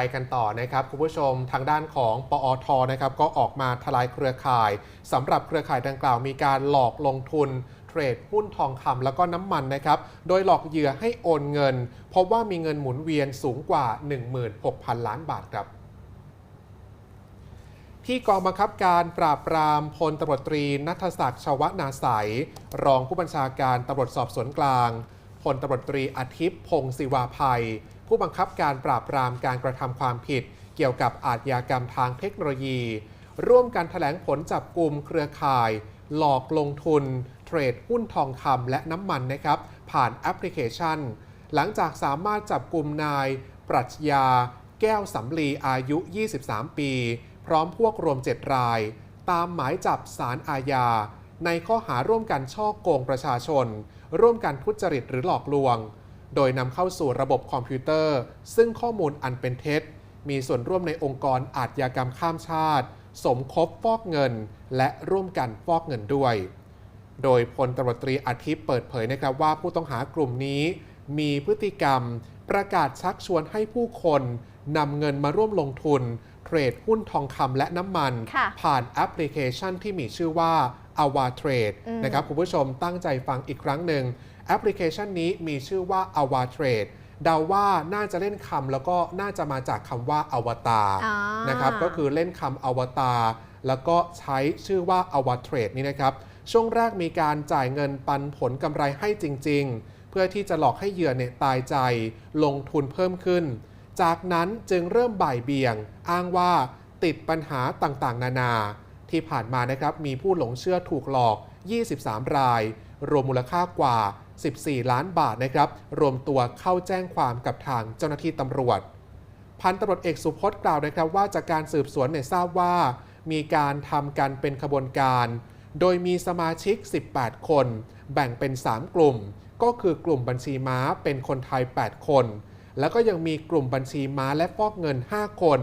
ไปกันต่อนะครับคุณผู้ชมทางด้านของปอทนะครับก็ออกมาทลายเครือข่ายสำหรับเครือข่ายดังกล่าวมีการหลอกลงทุนเทรดหุ้นทองคำแล้วก็น้ำมันนะครับโดยหลอกเหยื่อให้โอนเงิน พบว่ามีเงินหมุนเวียนสูงกว่า 16,000 ล้านบาทครับที่กองบังคับการปราบปรามพลตำรวจตรีนัทศักดิ์ชวนาใสยรองผู้บัญชาการตำรวจสอบสวนกลางพลตำรวจตรีอาทิตย์พงศิวาภัย ผู้บังคับการปราบปรามการกระทำความผิด เกี่ยวกับอาชญากรรมทางเทคโนโลยี ร่วมกันแถลงผลจับกลุ่มเครือข่าย หลอกลงทุน เทรดหุ้นทองคำและน้ำมันนะครับ ผ่านแอปพลิเคชัน หลังจากสามารถจับกลุ่มนาย ปรัชญา แก้วสำลีอายุ 23 ปี พร้อมพวกรวม 7 ราย ตามหมายจับสารอาญาในข้อหาร่วมกันช่อโกงประชาชน ร่วมกันทุจริตหรือหลอกลวง โดยนำเข้าสู่ระบบคอมพิวเตอร์ ซึ่งข้อมูลอันเป็นเท็จ มีส่วนร่วมในองค์กรอาชญากรรมข้ามชาติ สมคบฟอกเงิน และร่วมกันฟอกเงินด้วย โดยพลตำรวจตรีอาทิตย์เปิดเผยนะครับว่าผู้ต้องหากลุ่มนี้ มีพฤติกรรม ประกาศชักชวนให้ผู้คนนำเงินมาร่วมลงทุน เทรดหุ้นทองคำและน้ำมันค่ะผ่านแอปพลิเคชันที่มีชื่อว่า Awa Trade อืมนะครับคุณผู้ชมตั้งใจฟังอีกครั้งหนึ่งแอปพลิเคชันนี้มีชื่อว่า Awa Trade เดาว่าน่าจะเล่นคำแล้วก็น่าจะมาจากคำว่าอวตารอ่านะครับก็คือเล่นคำอวตารแล้วก็ใช้ชื่อว่าอวเทรดนี่นะครับ ช่วงแรกมีการจ่ายเงินปันผลกำไรให้จริง ๆ เพื่อที่จะหลอกให้เหยื่อเนี่ยตายใจ ลงทุนเพิ่มขึ้น จากนั้นจึงเริ่มบ่ายเบี่ยง อ้างว่าติดปัญหาต่างๆ นานา ที่ผ่านมานะครับมีผู้หลงเชื่อถูกหลอก 23 ราย รวมมูลค่ากว่า 14 ล้านบาทนะครับ รวมตัวเข้าแจ้งความกับทางเจ้าหน้าที่ตำรวจ พันตำรวจเอกสุพจน์กล่าวนะครับ ว่าจากการสืบสวนเนี่ยทราบว่า มีการทำกันเป็นขบวนการ โดยมีสมาชิก 18 คน แบ่งเป็น 3 กลุ่ม ก็คือกลุ่มบัญชีม้าเป็นคนไทย 8 คน แล้วก็ยังมีกลุ่มบัญชีม้าและฟอกเงิน 5 คน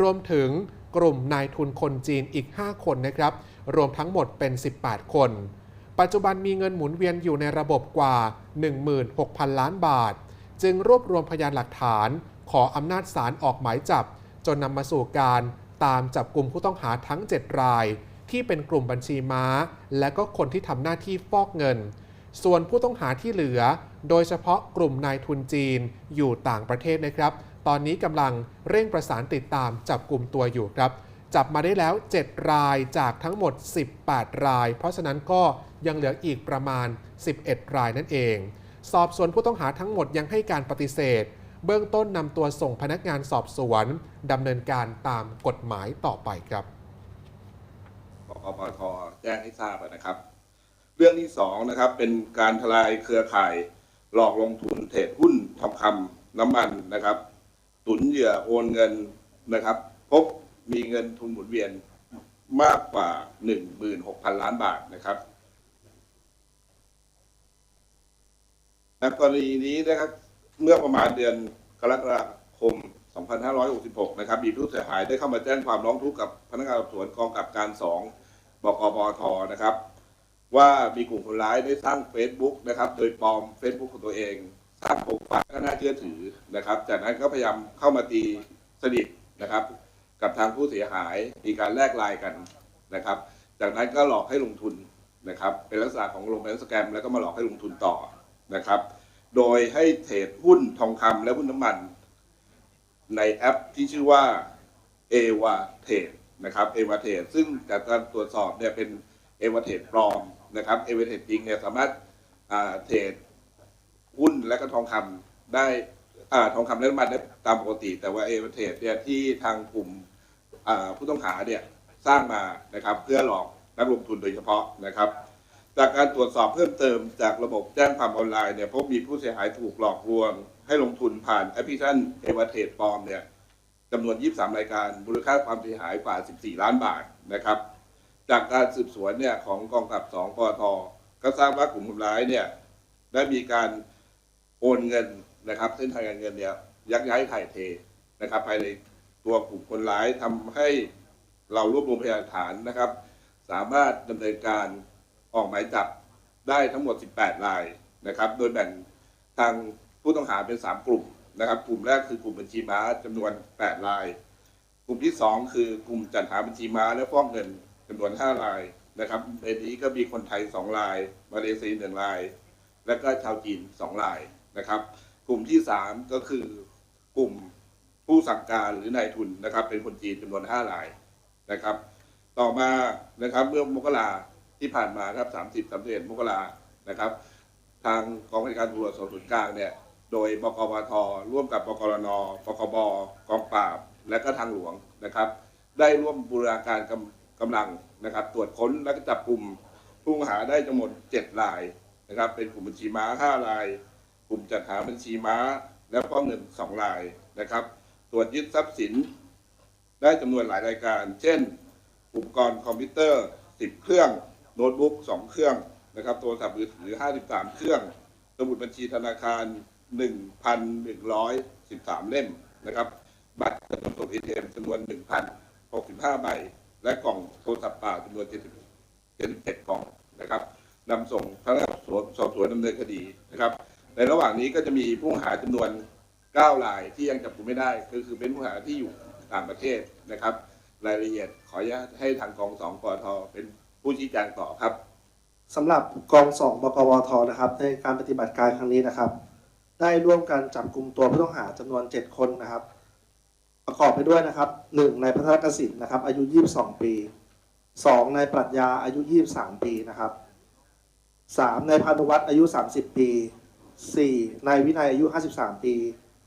รวมถึง กลุ่มนายทุนคนจีนอีก 5 คนนะครับ รวมทั้งหมดเป็น 18 คน ปัจจุบันมีเงินหมุนเวียนอยู่ในระบบกว่า 16,000 ล้านบาท จึงรวบรวมพยานหลักฐาน ขออำนาจศาลออกหมายจับ จนนำมาสู่การตามจับกลุ่มผู้ต้องหาทั้ง 7 ราย ที่เป็นกลุ่มบัญชีม้า และก็คนที่ทำหน้าที่ฟอกเงิน ส่วนผู้ต้องหาที่เหลือ โดยเฉพาะกลุ่มนายทุนจีนอยู่ต่างประเทศนะครับ ตอนนี้กำลังเร่งประสานติดตามจับกลุ่มตัวอยู่ครับ จับมาได้แล้ว 7 รายจากทั้งหมด 18 ราย เพราะฉะนั้นก็ยังเหลืออีกประมาณ 11 รายนั่นเอง สอบสวนผู้ต้องหาทั้งหมดยังให้การปฏิเสธ เบื้องต้นนำตัวส่งพนักงานสอบสวนดำเนินการตามกฎหมายต่อไปครับปปปทแจ้งให้ทราบนะครับ เรื่องที่สองนะครับเป็นการทลายเครือข่าย หลอกลงทุนเทรดหุ้นทองคำน้ำมันนะครับ ตุนเหยื่อโอนเงินนะครับ พบมีเงินทุนหมุนเวียนมากกว่า 16,000 ล้านบาทนะครับในกรณีนี้นะครับเมื่อประมาณเดือนกรกฎาคม 2566 นะครับมีผู้เสียหายได้เข้ามาแจ้งความร้องทุกข์กับพนักงานสอบสวนกองกับการ 2 บกปทนะครับ ว่ามีกลุ่มคนร้ายได้สร้าง Facebook นะครับ โดยปลอม Facebook ของตัวเอง สร้างโปรไฟล์ก็น่าเชื่อถือนะครับ จากนั้นก็พยายามเข้ามาตีสนิทนะครับ กับทางผู้เสียหายมีการแลกลน์กันนะครับ จากนั้นก็หลอกให้ลงทุนนะครับ เป็นลักษณะของลงเป็นสแกมแล้วก็มาหลอกให้ลงทุนต่อนะครับ โดยให้เทรดหุ้นทองคำและหุ้นน้ำมัน ในแอปที่ชื่อว่าเอวาเทรดนะครับเอวาเทรดซึ่งจากการตรวจสอบเนี่ยเป็นเอวาเทรดปลอมนะครับเอวาเทรดจริงเนี่ยสามารถเทรด หุ้นและก็ทองคำได้อ่าทองคำและน้ำมันได้ตามปกติ แต่ว่าเอวาเทรดเนี่ยที่ทางกลุ่มผู้ต้องหาเนี่ยสร้างมานะครับเพื่อหลอกนักลงทุนโดยเฉพาะนะครับ จากการตรวจสอบเพิ่มเติมจากระบบแจ้งความออนไลน์เนี่ยพบมีผู้เสียหายถูกหลอกลวง ให้ลงทุนผ่านแอปพลิเคชันเอวาเทรดปลอมเนี่ยจำนวน 23 รายการมูลค่าความเสียหายกว่า 14 ล้านบาทนะครับ จากการสืบสวนเนี่ยของกองกับ 2 ปท ก็ทราบว่ากลุ่มคนร้ายเนี่ยได้มีการ โอนเงินนะครับเส้นทางการเงินเนี่ยยักย้ายถ่ายเทนะครับ ภายในตัวกลุ่มคนร้ายทำให้เรารวบรวมพยานฐานนะครับ สามารถดำเนินการออกหมายจับได้ทั้งหมด 18 รายนะครับ โดยแบ่งทางผู้ต้องหาเป็น 3 กลุ่มนะครับ กลุ่มแรกคือกลุ่มบัญชีม้าจำนวน 8 ราย กลุ่มที่ 2 คือกลุ่มจัดหาบัญชีม้าและฟอกเงินจำนวน 5 รายนะครับในนี้ก็มีคนไทย 2 ราย มาเลเซีย1ราย และก็ชาวจีน 2 ราย นะครับ กลุ่มที่ 3 ก็คือกลุ่มผู้สั่งการหรือนายทุนนะครับ เป็นคนจีนจำนวน5รายนะครับ ต่อมานะครับเมื่อมกราที่ผ่านมาครับ30 31มกรานะครับ ทางกองบริการตำรวจสอบสวนกลางเนี่ยโดยบกปทร่วมกับบกรนปคบกองปราบ และก็ทางหลวงนะครับ ได้ร่วมบูรณาการกำกำลังนะครับ ตรวจค้นและก็จับกลุ่มผู้ต้องหาได้จำนวน7รายนะครับ เป็นกลุ่มบัญชีม้า5ราย กลุ่มจัดหาบัญชีม้า และก็เงิน2รายนะครับ ตรวจยึดทรัพย์สิน ได้จำนวนหลายรายการ เช่น อุปกรณ์คอมพิวเตอร์ 10 เครื่อง โน้ตบุ๊ก 2 เครื่องนะครับโทรศัพท์มือถือ 53 เครื่อง สมุดบัญชีธนาคาร 1,113 เล่มนะครับบัตรเงินสด ATM จำนวน 1,065 ใบ และกล่องโทรศัพท์เปล่าจำนวน 77 กล่องนะครับนำส่งพนักงานสอบสวนสอบสวนดำเนินคดีนะครับ ในระหว่างนี้ก็จะมีผู้หาจำนวน9รายที่ยังจับกุมไม่ได้ ก็คือเป็นผู้หาที่อยู่ต่างประเทศนะครับ รายละเอียดขออนุญาตให้ทางกองสองปอทเป็นผู้ชี้แจงต่อครับสำหรับกองสองบกวทนะครับ ในการปฏิบัติการครั้งนี้นะครับ ได้ร่วมกันจับกลุ่มตัวผู้ต้องหาจำนวน 7 คนนะครับ ประกอบไปด้วยนะครับ 1 นายพัฒนกสินนะครับ อายุ 22 ปี 2 นายปรัชญาอายุ 23 ปีนะครับ 3 นายพานุวัฒน์อายุ 30 ปี 4นายวินัยอายุ 53 ปี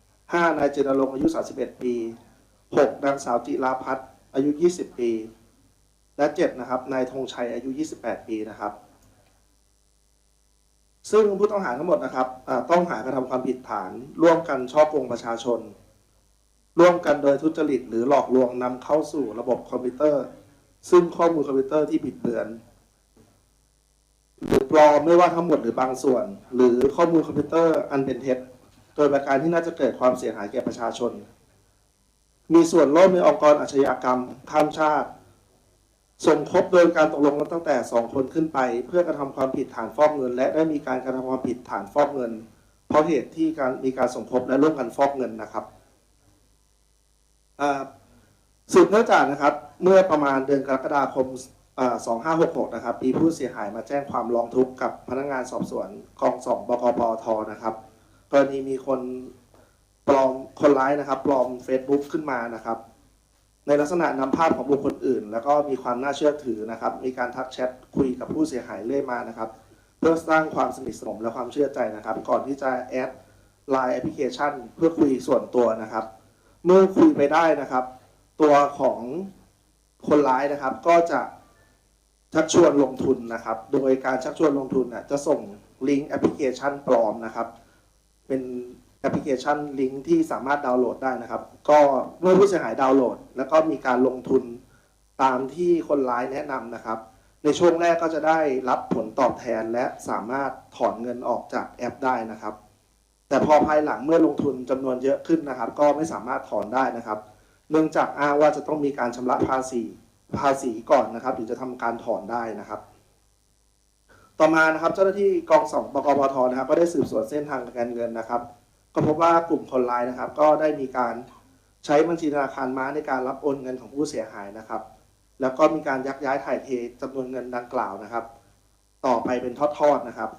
5นายเจนรงอายุ 31 ปี 6นางสาวจิราพัฒน์อายุ 20 ปี และ 7 นะครับ นายธงชัยอายุ 28 ปีนะครับ ซึ่งผู้ต้องหาทั้งหมดนะครับต้องหากระทำความผิดฐาน ร่วมกันช่อโกงประชาชน ร่วมกันโดยทุจริต หรือหลอกลวงนำเข้าสู่ระบบคอมพิวเตอร์ ซึ่งข้อมูลคอมพิวเตอร์ที่ผิดเบือน หรือปลอมไม่ว่าทั้งหมดหรือบางส่วน หรือข้อมูลคอมพิวเตอร์อันเป็นเท็จโดยประการที่น่าจะเกิดความเสียหายแก่ประชาชน มีส่วนร่วมในองค์กรอาชญากรรมข้ามชาติ สมคบโดยการตกลงกันตั้งแต่ 2 คนขึ้นไป เพื่อกระทำความผิดฐานฟอกเงิน และได้มีการกระทำความผิดฐานฟอกเงิน เพราะเหตุที่การมีการสมคบและร่วมกันฟอกเงินนะครับสืบเนื่องจากนะครับ เมื่อประมาณเดือนกรกฎาคม 2566 นะครับมีผู้เสียหายมาแจ้งความร้องทุกข์กับพนักงานสอบสวนกองสองบกปทนะครับ กรณีมีคนปลอมคนร้ายนะครับปลอม Facebook ขึ้นมานะครับ ในลักษณะนำภาพของบุคคลอื่น แล้วก็มีความน่าเชื่อถือนะครับ มีการทักแชทคุยกับผู้เสียหายเรื่อยมานะครับ เพื่อสร้างความสนิทสนมและความเชื่อใจนะครับ ก่อนที่จะแอดไลน์แอปพลิเคชัน เพื่อคุยส่วนตัวนะครับ เมื่อคุยไปได้นะครับ ตัวของคนร้ายนะครับก็จะ ชักชวนลงทุนนะครับ โดยการชักชวนลงทุนน่ะจะส่งลิงก์แอปพลิเคชันปลอมนะครับ เป็นแอปพลิเคชันลิงก์ที่สามารถดาวน์โหลดได้นะครับ ก็เมื่อผู้เสียหายดาวน์โหลด แล้วก็มีการลงทุนตามที่คนร้ายแนะนำนะครับ ในช่วงแรกก็จะได้รับผลตอบแทนและสามารถถอนเงินออกจากแอปได้นะครับ แต่พอภายหลังเมื่อลงทุนจำนวนเยอะขึ้นนะครับ ก็ไม่สามารถถอนได้นะครับ เนื่องจากอ้างว่าจะต้องมีการชำระภาษี ภาษีก่อนนะครับถึงจะทำการถอนได้นะครับ ต่อมานะครับเจ้าหน้าที่กองสองบกปทนะครับ ก็ได้สืบสวนเส้นทางการเงินนะครับ ก็พบว่ากลุ่มคนร้ายนะครับ ก็ได้มีการใช้บัญชีธนาคารม้าในการรับโอนเงินของผู้เสียหายนะครับ แล้วก็มีการยักย้ายถ่ายเทจำนวนเงินดังกล่าวนะครับ ต่อไปเป็นทอดๆนะครับ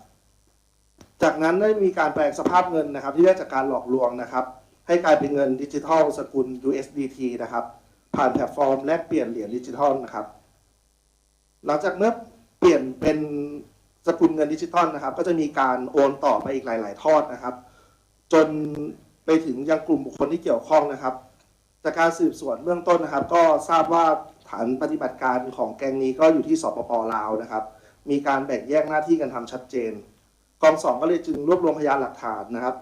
จากนั้นได้มีการแปลงสภาพเงินนะครับ ที่ได้จากการหลอกลวงนะครับ ให้กลายเป็นเงินดิจิทัลสกุล USDT นะครับ ผ่านแพลตฟอร์ม แลกเปลี่ยนเหรียญดิจิทัลนะครับ หลังจากเมื่อเปลี่ยนเป็นสกุลเงินดิจิทัลนะครับ ก็จะมีการโอนต่อไปอีกหลาย ๆ ทอดนะครับ จนไปถึงยังกลุ่มบุคคลที่เกี่ยวข้องนะครับ จากการสืบสวนเบื้องต้นนะครับ ก็ทราบว่าฐานปฏิบัติการของแก๊งนี้ก็อยู่ที่สปปลาวนะครับ มีการแบ่งแยกหน้าที่กันทำชัดเจน กองสองก็เลยจึงรวบรวมพยานหลักฐานนะครับ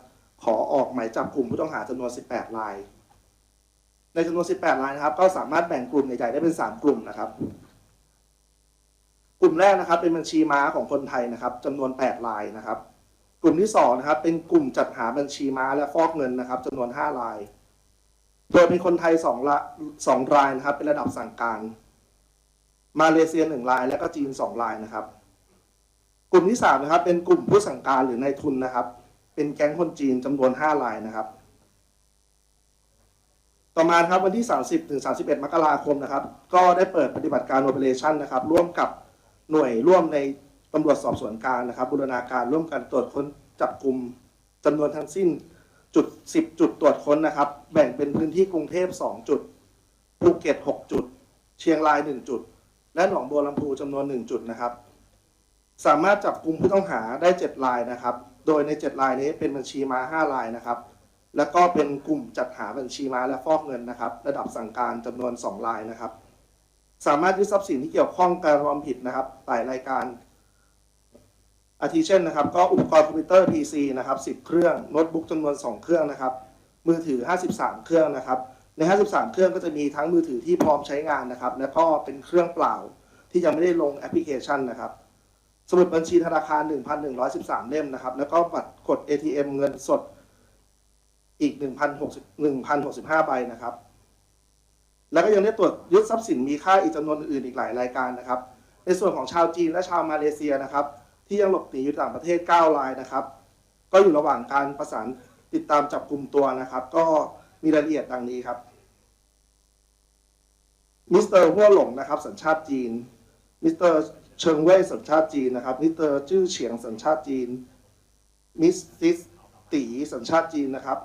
ขอออกหมายจับกลุ่มผู้ต้องหาจำนวน 18 ราย ในจำนวน 18 รายนะครับ ก็สามารถแบ่งกลุ่มใหญ่ๆได้เป็น 3 กลุ่มนะครับ กลุ่มแรกนะครับ เป็นบัญชีม้าของคนไทยนะครับจำนวน 8 รายนะครับ กลุ่มที่ 2 นะครับ เป็นกลุ่มจัดหาบัญชีม้าและฟอกเงินนะครับจำนวน 5 ราย โดยเป็นคนไทย2ละ2รายนะครับ เป็นระดับสั่งการ มาเลเซีย 1 ราย และก็จีน 2 รายนะครับ กลุ่มที่3นะครับ เป็นกลุ่มผู้สั่งการหรือนายทุนนะครับ เป็นแก๊งคนจีนจำนวน 5 รายนะครับ ต่อมาครับวันที่ 30 ถึง 31 มกราคมนะครับ ก็ได้เปิดปฏิบัติการ Operation นะครับ ร่วมกับหน่วยร่วมในตำรวจสอบสวนกลางนะครับ บูรณาการร่วมกันตรวจค้นจับกลุ่มจำนวนทั้งสิ้นจุด 10 จุดตรวจค้นนะครับ แบ่งเป็นพื้นที่กรุงเทพ 2 จุดภูเก็ต 6 จุด เชียงราย 1 จุด และหนองบัวลำพูจำนวน 1 จุดนะครับ สามารถจับกลุ่มผู้ต้องหาได้ 7 รายนะครับ โดยใน 7 รายนี้เป็นบัญชีมา 5 รายนะครับ แล้วก็เป็นกลุ่มจัดหาบัญชีม้าและฟอกเงินนะครับ ระดับสั่งการจำนวน 2 รายนะครับ สามารถยึดทรัพย์สินที่เกี่ยวข้องการกระทำผิดนะครับหลายรายการ อาทิเช่นนะครับ ก็อุปกรณ์คอมพิวเตอร์ PC นะครับ10 เครื่องโน้ตบุ๊กจำนวน 2 เครื่องนะครับ มือถือ 53 เครื่องนะครับ ใน 53 เครื่องก็จะมีทั้งมือถือที่พร้อมใช้งานนะครับ แล้วก็เป็นเครื่องเปล่าที่ยังไม่ได้ลงแอปพลิเคชันนะครับ สมุดบัญชีธนาคาร 1,113 เล่มนะครับ แล้วก็บัตรกด ATM เงินสด อีก 1,065ใบนะครับ แล้วก็ยังได้ตรวจยึดทรัพย์สินมีค่าอีกจำนวนอื่นอีกหลายรายการนะครับ ในส่วนของชาวจีนและชาวมาเลเซียนะครับ ที่ยังหลบหนีอยู่ต่างประเทศ 9 รายนะครับ ก็อยู่ระหว่างการประสานติดตามจับกลุ่มตัวนะครับ ก็มีรายละเอียดดังนี้ครับมิสเตอร์หัวหลงนะครับ สัญชาติจีนมิสเตอร์เชิงเว่ยสัญชาติจีนนะครับมิสเตอร์จื้อเฉียงสัญชาติจีนมิสซิสตีสัญชาติจีนนะครับ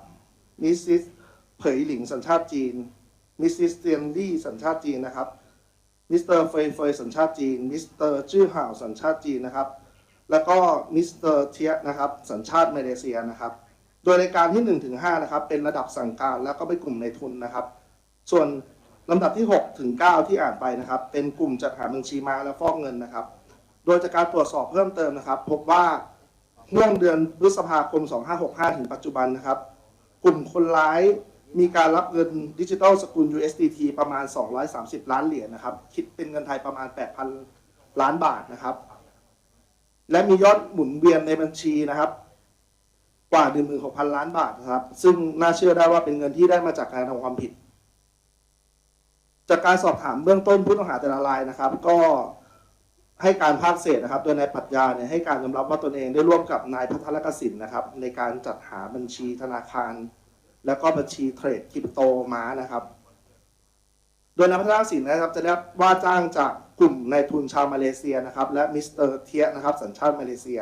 มิสซิสเผยหลิงสัญชาติจีน มิสซิสเตียนลี่สัญชาติจีนนะครับ มิสเตอร์เฟยเฟยสัญชาติจีน มิสเตอร์จื้อห่าวสัญชาติจีนนะครับ แล้วก็มิสเตอร์เทียนะครับ สัญชาติมาเลเซียนะครับ โดยรายการที่1ถึง5นะครับ เป็นระดับสั่งการแล้วก็เป็นกลุ่มในทุนนะครับ ส่วนลำดับที่6ถึง9ที่อ่านไปนะครับ เป็นกลุ่มจัดหาบัญชีมาและฟอกเงินนะครับ โดยจากการตรวจสอบเพิ่มเติมนะครับ พบว่าห่วงเดือนพฤษภาคม 2565 ถึงปัจจุบันนะครับ กลุ่มคนร้ายมีการรับเงินดิจิทัลสกุล USDT ประมาณ 230 ล้านเหรียญนะครับ คิดเป็นเงินไทยประมาณ 8,000 ล้านบาทนะครับ และมียอดหมุนเวียนในบัญชีนะครับ กว่า 16,000 ล้านบาทนะครับ ซึ่งน่าเชื่อได้ว่าเป็นเงินที่ได้มาจากการทำความผิด จากการสอบถามเบื้องต้นผู้ต้องหาแต่ละรายนะครับ ก็ ให้การภาคเศษนะครับ โดยนายปรัชญาเนี่ยให้การยอมรับว่าตนเองได้ร่วมกับนายพัทรกสินนะครับ ในการจัดหาบัญชีธนาคาร แล้วก็บัญชีเทรดคริปโตม้านะครับ โดยนายพัทรกสินนะครับจะได้ว่าจ้างจากกลุ่มนายทุนชาวมาเลเซียนะครับ และมิสเตอร์เทียนะครับ สัญชาติมาเลเซีย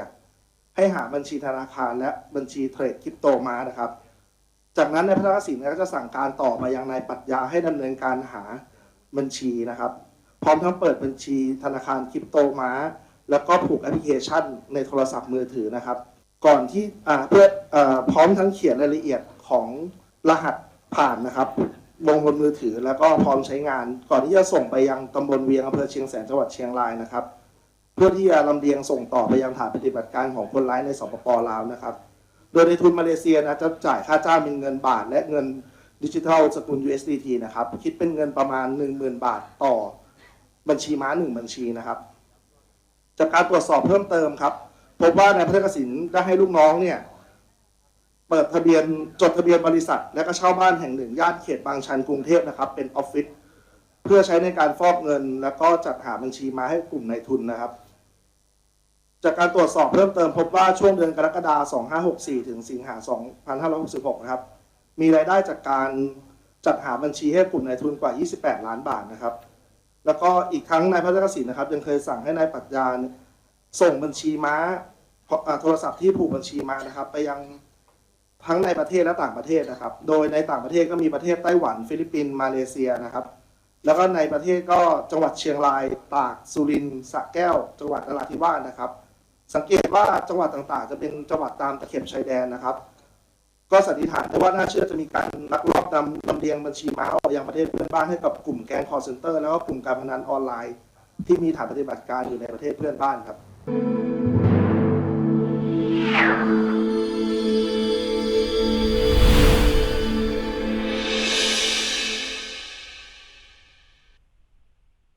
ให้หาบัญชีธนาคารและบัญชีเทรดคริปโตม้านะครับ จากนั้นนายพัทรกสินก็จะสั่งการต่อมายังนายปรัชญาให้ดำเนินการหาบัญชีนะครับ พร้อมทั้งเปิดบัญชีธนาคารคริปโตม้า แล้วก็ผูกแอปพลิเคชันในโทรศัพท์มือถือนะครับ ก่อนที่เพื่ออพร้อมทั้งเขียนรายละเอียดของรหัสผ่านนะครับลงบนมือถือแล้วก็พร้อมใช้งาน ก่อนที่จะส่งไปยังตำบลเวียงอำเภอเชียงแสนจังหวัดเชียงรายนะครับ เพื่อที่จะลำเลียงส่งต่อไปยังฐานปฏิบัติการของคนร้ายในสปปลาวนะครับ โดยในทุนมาเลเซียนะจะจ่ายค่าจ้างเป็นเงินบาทและเงินดิจิทัลสกุล USDT นะครับ คิดเป็นเงินประมาณ 10,000 บาทต่อ บัญชีม้าหนึ่งบัญชีนะครับ จากการตรวจสอบเพิ่มเติมครับ พบว่านายพัฒนกสินได้ให้ลูกน้องเนี่ย เปิดทะเบียนจดทะเบียนบริษัท และก็เช่าบ้านแห่งหนึ่งย่านเขตบางชันกรุงเทพนะครับ เป็นออฟฟิศเพื่อใช้ในการฟอกเงิน แล้วก็จัดหาบัญชีมาให้กลุ่มนายทุนนะครับ จากการตรวจสอบเพิ่มเติม พบว่าช่วงเดือนกรกฎาคม 2564 ถึงสิงหาคม2566 นะครับ มีรายได้จากการจัดหาบัญชีให้กลุ่มนายทุนกว่า 28 ล้านบาทนะครับ แล้วก็อีกครั้งนายพัฒนกสินนะครับ ยังเคยสั่งให้นายปรัชญานส่งบัญชีม้าโทรศัพท์ที่ผูกบัญชีม้านะครับ ไปยังทั้งในประเทศและต่างประเทศนะครับ โดยในต่างประเทศก็มีประเทศไต้หวัน ฟิลิปปินส์มาเลเซียนะครับ แล้วก็ในประเทศก็จังหวัดเชียงราย ตาก สุรินทร์สระแก้ว จังหวัดนราธิวาสนะครับ สังเกตว่าจังหวัดต่างๆ จะเป็นจังหวัดตามตะเข็บชายแดนนะครับ ก็สันนิษฐานได้ว่าน่าเชื่อจะมีการลักลอบนำลำเลียงบัญชีม้าออกไปยังประเทศเพื่อนบ้านให้กับกลุ่มแก๊งคอร์เซนเตอร์แล้วก็กลุ่มการพนันออนไลน์ ที่มีฐานปฏิบัติการอยู่ในประเทศเพื่อนบ้านครับ